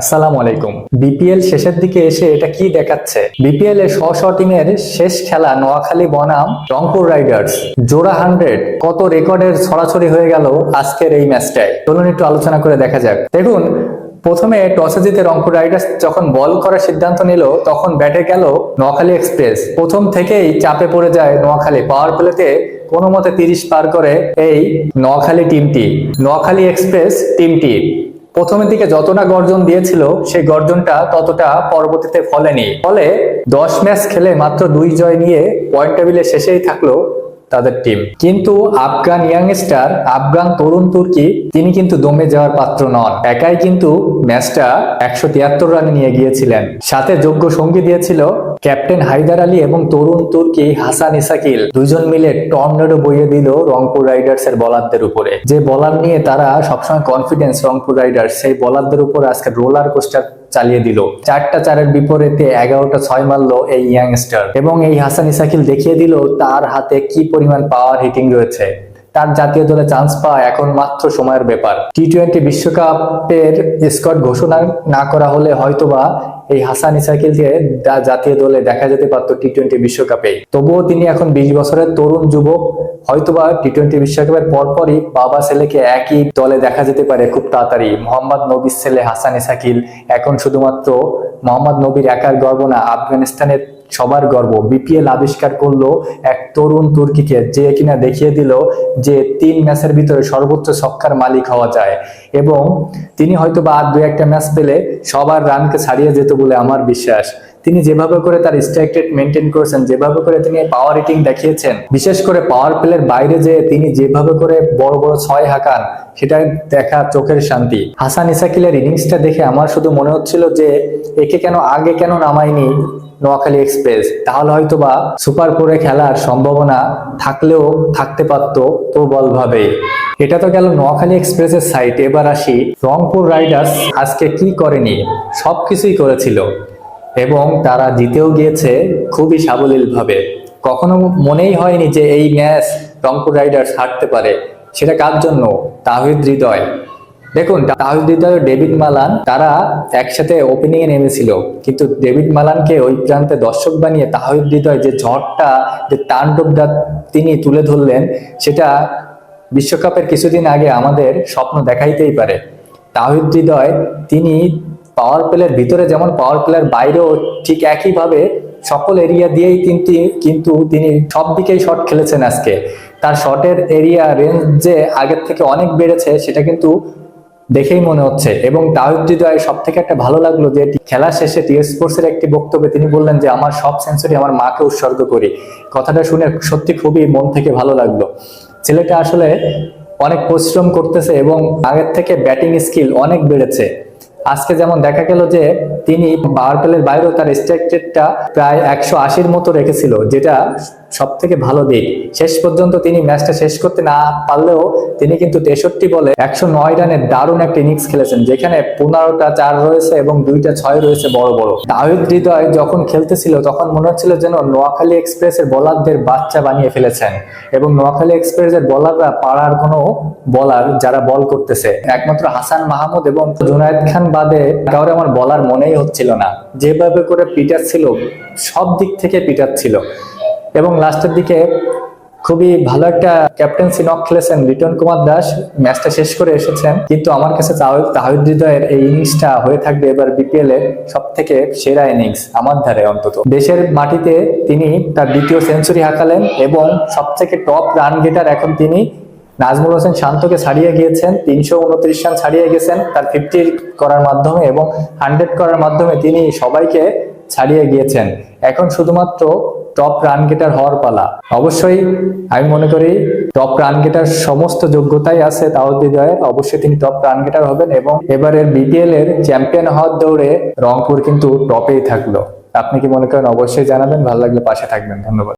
আসসালামু আলাইকুম। বিপিএল শেষের দিকে এসে এটা কি দেখাচ্ছে? বিপিএল শ শ টিমের শেষ খেলা নোয়াখালী বনাম রংপুর রাইডার্স। জোড়া হান্ড্রেড। কত রেকর্ডের ছড়াছড়ি হয়ে গেল আজকের এই ম্যাচটায়? চলুন একটু আলোচনা করে দেখা যাক। দেখুন, প্রথমে টসে জিতে রংপুর রাইডার্স যখন বল করার সিদ্ধান্ত নিল, তখন ব্যাটে গেল নোয়াখালী এক্সপ্রেস। প্রথম থেকেই চাপে পড়ে যায় নোয়াখালী। পাওয়ার প্লেতে কোনো মতে তিরিশ পার করে এই নোয়াখালী টিমটি। নোয়াখালী এক্সপ্রেস টিমটি। প্রথমের দিকে যতটা গর্জন দিয়েছিল, সেই গর্জনটা ততটা পরবর্তীতে ফলেনি। ফলে দশ ম্যাচ খেলে মাত্র দুই জয় নিয়ে পয়েন্ট টেবিলে শেষেই থাকল তাদের টিম কিন্তু আফগান ইয়াংস্টার আফগান তরুণ তুর্কি, তিনি কিন্তু দমে যাওয়ার পাত্র নন। একাই কিন্তু ম্যাচটা একশো তিয়াত্তর রানে নিয়ে গিয়েছিলেন। সাথে যোগ্য সঙ্গী দিয়েছিল ক্যাপ্টেন হায়দার আলী এবং তরুণ তুর্কি হাসান ইসাকিল। দুজন মিলে টর্নেডো বইয়ে দিল রংপুর রাইডার্স এর বলারদের উপরে। যে বলার নিয়ে তারা সবসময় কনফিডেন্স রংপুর রাইডার্স, সেই বলারদের উপর আজকে রোলার কোস্টার চালিয়ে দিল। চারটা চারের বিপরীতে এগারোটা ছয় মারলো এই ইয়াংস্টার এবং এই হাসান ইসাকিল দেখিয়ে দিল তার হাতে কি পরিমাণ পাওয়ার হিটিং রয়েছে। তার জাতীয় দলে চান্স পাওয়া এখন মাত্র সময়ের ব্যাপার। টি টোয়েন্টি বিশ্বকাপের স্কট ঘোষণা না করা হলে হয়তোবা এই হাসান ইসাকিলকে জাতীয় দলে দেখা যেতে পারতো টি টোয়েন্টি বিশ্বকাপে তবুও তিনি এখন বিশ বছরের তরুণ যুবক। হয়তোবা টি টোয়েন্টি বিশ্বকাপের পরপরই বাবা ছেলেকে একই দলে দেখা যেতে পারে খুব তাড়াতাড়ি। মোহাম্মদ নবীর ছেলে হাসান ইসাকিল এখন শুধুমাত্র মোহাম্মদ নবীর একার গর্ব না, আফগানিস্তানের সবার গর্ব। বিপিএল আবিষ্কার করল এক তরুণ তুর্কিকে, যে কিনা দেখিয়ে দিল যে তিন ম্যাচের ভিতরে সর্বোচ্চ ছক্কার মালিক হওয়া যায়। এবং তিনি হয়তো বা আর দু একটা ম্যাচ পেলে সবার রানকে ছাড়িয়ে যেত বলে আমার বিশ্বাস। তিনি যেভাবে করে তার স্ট্রাইক রেট মেনটেন করেছেন, যেভাবে করে তিনি পাওয়ার রেটিং দেখিয়েছেন, বিশেষ করে পাওয়ার প্লের বাইরে যে তিনি যেভাবে করে বড় বড় ছয় হাঁকান, সেটা দেখা চোখের শান্তি। হাসান ইসাকিলের ইনিংসটা দেখে আমার শুধু মনে হচ্ছিল যে, একে কেন আগে কেন নামায়নি নোয়াখালী এক্সপ্রেস? তাহলে হয়তো বা সুপার ফোরে খেলার সম্ভাবনা থাকলেও থাকতে পারতো প্রবল ভাবে এটা তো গেল নোয়াখালী এক্সপ্রেসের সাইট এবার আসি রংপুর রাইডার্স আজকে কি করেনি? সবকিছুই করেছিল। এবং তারা জিতেও গিয়েছে খুবই সাবলীল ভাবে কখনো মনেই হয়নি যে এই ম্যাচ রংপুর রাইডার্স হারতে পারে। সেটা কার জন্য? তাহিদ হৃদয়। দেখুন, তাহিদ হৃদয় ডেভিড মালান, তারা একসাথে ওপেনিং এ নেমেছিল। কিন্তু ডেভিড মালানকে ওই প্রান্তে দর্শক বানিয়ে তাহিদ হৃদয় যে ঝড়টা, যে তাণ্ডবটা তিনি তুলে ধরলেন, সেটা বিশ্বকাপের কিছুদিন আগে আমাদের স্বপ্ন দেখাইতেই পারে। তাহিদ হৃদয়, তিনি পাওয়ার প্লের ভিতরে যেমন পাওয়ার প্লের বাইরেও ঠিক একইভাবে সকল এরিয়া দিয়েই কিন্তু কিন্তু তিনি সব দিকেই শট খেলেছেন আজকে। তার শটের এরিয়া রেঞ্জ যে আগের থেকে অনেক বেড়েছে, সেটা কিন্তু দেখেই মনে হচ্ছে। এবং তাহিদ হৃদয় সব থেকে একটা ভালো লাগল যে, খেলা শেষে টি স্পোর্টস এর একটি বক্তব্যে তিনি বললেন যে, আমার সব সেঞ্চুরি আমার মাকে উৎসর্গ করি। কথাটা শুনে সত্যি খুবই মন থেকে ভালো লাগল। ছেলেটা আসলে অনেক পরিশ্রম করতেছে এবং আগের থেকে ব্যাটিং স্কিল অনেক বেড়েছে। আজকে যেমন দেখা গেল যে তিনি পাওয়ার প্লের বাইরেও তার স্ট্রাইক প্রায় একশো আশির মতো রেখেছিল, যেটা সব থেকে ভালো দিক। শেষ পর্যন্ত তিনি ম্যাচটা শেষ করতে না পারলেও তিনি কিন্তু তেষট্টি বলে একশো নয় রানের দারুণ একটা ইনিংস খেলেছেন, যেখানে পনেরোটা চার রয়েছে এবং দুইটা ছয় রয়েছে বড় বড়। তাহিদ হৃদয় যখন খেলতেছিল তখন মনে হচ্ছিল যেন নোয়াখালী এক্সপ্রেসের বোলারদের বাচ্চা বানিয়ে ফেলেছেন এবং নোয়াখালী এক্সপ্রেসের বোলাররা পাড়ার কোনো বলার যারা বল করতেছে। একমাত্র হাসান মাহমুদ এবং জুনায়দ খান বাদে কাউরে আমার বলার মনেই হচ্ছিল না। যেভাবে করে পিটার ছিল, সব দিক থেকে পিটার ছিল। এবং লাস্টের দিকে খুবই ভালো একটা ক্যাপ্টেন্সি নক খেলেছেন লিটন কুমার দাস। ম্যাচটা শেষ করে এসেছেন। কিন্তু আমার কাছে তাহিদ এই ইনিংসটা হয়ে থাকবে এবার বিপিএল এর সব থেকে সেরা ইনিংস আমার ধারে অন্তত। দেশের মাটিতে তিনি তার দ্বিতীয় সেঞ্চুরি হাঁকালেন এবং সব থেকে টপ রান গেটার এখন তিনি নাজমুল হোসেন শান্তকে ছাড়িয়ে গিয়েছেন, তিনশো উনত্রিশ রান ছাড়িয়ে গেছেন তার ফিফটি করার মাধ্যমে এবং হান্ড্রেড করার মাধ্যমে তিনি সবাইকে ছাড়িয়ে গিয়েছেন। এখন শুধুমাত্র টপ রান গেটার হওয়ার পালা। অবশ্যই আমি মনে করি টপ রান গেটার সমস্ত যোগ্যতাই আছে তাওহিদ হৃদয়ের অবশ্যই তিনি টপ রান গেটার হবেন এবং এবারের বিপিএল এর চ্যাম্পিয়ন হওয়ার দৌড়ে রংপুর কিন্তু টপেই থাকল। আপনি কি মনে করেন? অবশ্যই জানাবেন। ভালো লাগলে পাশে থাকবেন। ধন্যবাদ।